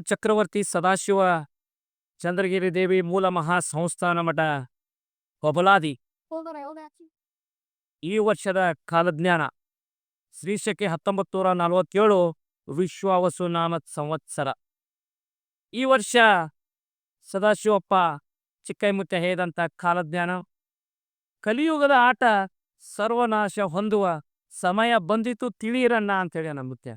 ಚಕ್ರವರ್ತಿ ಸದಾಶಿವ ಚಂದ್ರಗಿರಿ ದೇವಿ ಮೂಲ ಮಹಾ ಸಂಸ್ಥಾನ ಮಠ, ಹೊಬಲಾದಿ. ಈ ವರ್ಷದ ಕಾಲಜ್ಞಾನ ಶ್ರೀಶಕೆ ಹತ್ತೊಂಬತ್ತು ನೂರ ನಲವತ್ತೇಳು ವಿಶ್ವಾವಸು ನಾಮ ಸಂವತ್ಸರ. ಈ ವರ್ಷ ಸದಾಶಿವಪ್ಪ ಚಿಕ್ಕೈಮುತ್ಯ ಹೇಳಿದಂಥ ಕಾಲಜ್ಞಾನ. ಕಲಿಯುಗದ ಆಟ ಸರ್ವನಾಶ ಹೊಂದುವ ಸಮಯ ಬಂದಿತು ತಿಳಿಯಿರಣ್ಣ ಅಂತೇಳಿ ಮುತ್ಯ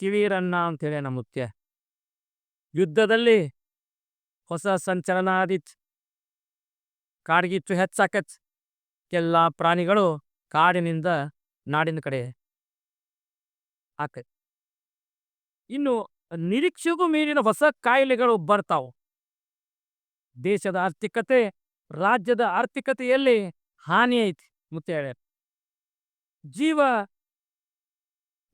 ತಿಳಿಯಿರಣ್ಣ ಅಂತೇಳಿ ನಮ್ಮ ಮುಖ್ಯ ಯುದ್ಧದಲ್ಲಿ ಹೊಸ ಸಂಚಲನ ಆದಿತ್ತು ಕಾಡ್ಗಿಚ್ಚು ಹೆಚ್ಚಾಕತ್. ಎಲ್ಲ ಪ್ರಾಣಿಗಳು ಕಾಡಿನಿಂದ ನಾಡಿನ ಕಡೆ ಆಕತ್ ಇನ್ನು ನಿರೀಕ್ಷೆಗೂ ಮೀರಿನ ಹೊಸ ಕಾಯಿಲೆಗಳು ಬರ್ತಾವು. ದೇಶದ ಆರ್ಥಿಕತೆ ರಾಜ್ಯದ ಆರ್ಥಿಕತೆಯಲ್ಲಿ ಹಾನಿ ಐತಿ ಮುತ್ತೆ ಹೇಳ್ಯಾರ ಜೀವ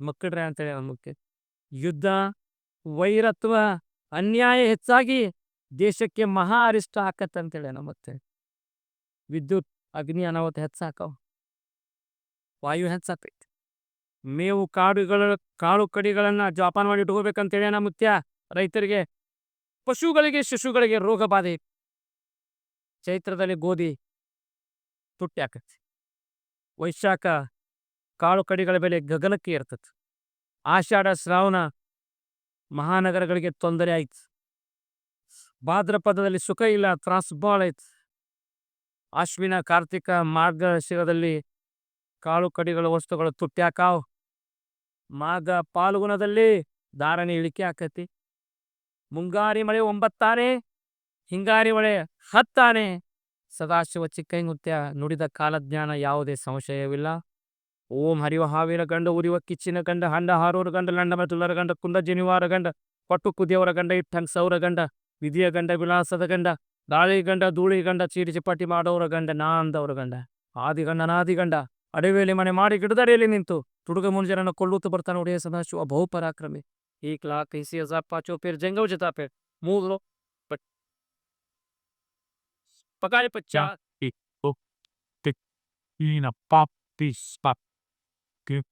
ಮಕ್ಕಳ್ರೆ ಅಂತೇಳಿ ಮುಖ್ಯ ಯುದ್ಧ, ವೈರತ್ವ, ಅನ್ಯಾಯ ಹೆಚ್ಚಾಗಿ ದೇಶಕ್ಕೆ ಮಹಾ ಅರಿಷ್ಟ ಆಕತ್ತಂತೇಳಿ ಮತ್ತೆ ವಿದ್ಯುತ್, ಅಗ್ನಿ, ಅನಾಹುತ ಹೆಚ್ಚಾಕವ್. ವಾಯು ಹೆಚ್ಚಾಕೈತಿ. ಮೇವು, ಕಾಡುಗಳ ಕಾಳು ಕಡಿಗಳನ್ನ ಜೋಪಾನ ಮಾಡಿ ಇಟ್ಕೋಬೇಕಂತೇಳಿ ನಮ್ಮ ಮುತ್ಯ ರೈತರಿಗೆ, ಪಶುಗಳಿಗೆ, ಶಿಶುಗಳಿಗೆ ರೋಗ ಬಾಧೆ. ಚೈತ್ರದಲ್ಲಿ ಗೋಧಿ ತುಟ್ಟಿ ಆಕತಿ ವೈಶಾಖ ಕಾಳು ಕಡಿಗಳ ಬೆಲೆ ಗಗನಕ್ಕೆ ಇರ್ತದೆ ಆಷಾಢ, ಶ್ರಾವಣ ಮಹಾನಗರಗಳಿಗೆ ತೊಂದರೆ ಆಯ್ತು. ಭಾದ್ರಪದದಲ್ಲಿ ಸುಖ ಇಲ್ಲ, ತ್ರಾಸು ಭಾಳ ಆಯ್ತು. ಅಶ್ವಿನ, ಕಾರ್ತಿಕ, ಮಾರ್ಗಶಿರದಲ್ಲಿ ಕಾಳು ಕಡಿಗಳ ವಸ್ತುಗಳು ತುಟ್ಟ್ಯಾಕಾವ್ ಮಾಘ, ಪಾಲ್ಗುಣದಲ್ಲಿ ಧಾರಣೆ ಇಳಿಕೆ ಆಕತಿ. ಮುಂಗಾರಿ ಮಳೆ ಒಂಬತ್ತಾನೆ, ಹಿಂಗಾರಿ ಮಳೆ ಹತ್ತಾನೆ. ಸದಾಶಿವ ಚಿಕ್ಕೈಂಗುತ್ಯ ನುಡಿದ ಕಾಲಜ್ಞಾನ ಯಾವುದೇ ಸಂಶಯವಿಲ್ಲ. ಓಂ ಹರಿವ ಹಾವಿನ ಗಂಡ ಉರಿವ ಕಿಚ್ಚಿನ ಗಂಡ ಹಂಡ ಹಾರೋರ ಗಂಡ ಲಂಡ ಮತುಲರ ಗಂಡ ಕುಂದ ಜನಿವಾರ ಗಂಡ ಪಟ್ಟು ಕುದಿಯವರ ಗಂಡ ಇಟ್ಟಂಗ್ ಸೌರ ಗಂಡ ವಿಧಿಯ ಗಂಡ ವಿಳಾಸದ ಗಂಡ ದಾಳಿ ಗಂಡ ಧೂಳಿ ಗಂಡ ಚೀರಿ ಚಿಪಾಟಿ ಮಾಡೋರ ಗಂಡ ನಾದವರ ಗಂಡ ಆದಿ ಗಂಡ ನಾದಿ ಗಂಡ ಅಡವಿಯಲ್ಲಿ ಮನೆ ಮಾಡಿ ಗಿಡದಡಿಯಲ್ಲಿ ನಿಂತು, ತುಡುಗ ಮುಂಜರನ್ನು ಕೊಲ್ಲುತ್ತಾ ಬರ್ತಾನೆ ಒಡೆಯ ಸದಾಶಿವ ಬಹುಪರಾಕ್ರಮಿ ಈ ಕ್ಲಾ ಕೈಸಿ ಅಜಾಪ್ ಪಾಚೋ ಪೇರ್ ಜಂಗವ್ ಜತಾ ಪೇರ್ ಮೂರು ಪಕಾಯ ಪಚ್ಚ ಏನಪ್ಪ ಪಿಸ್ ಪಾಪ್. 그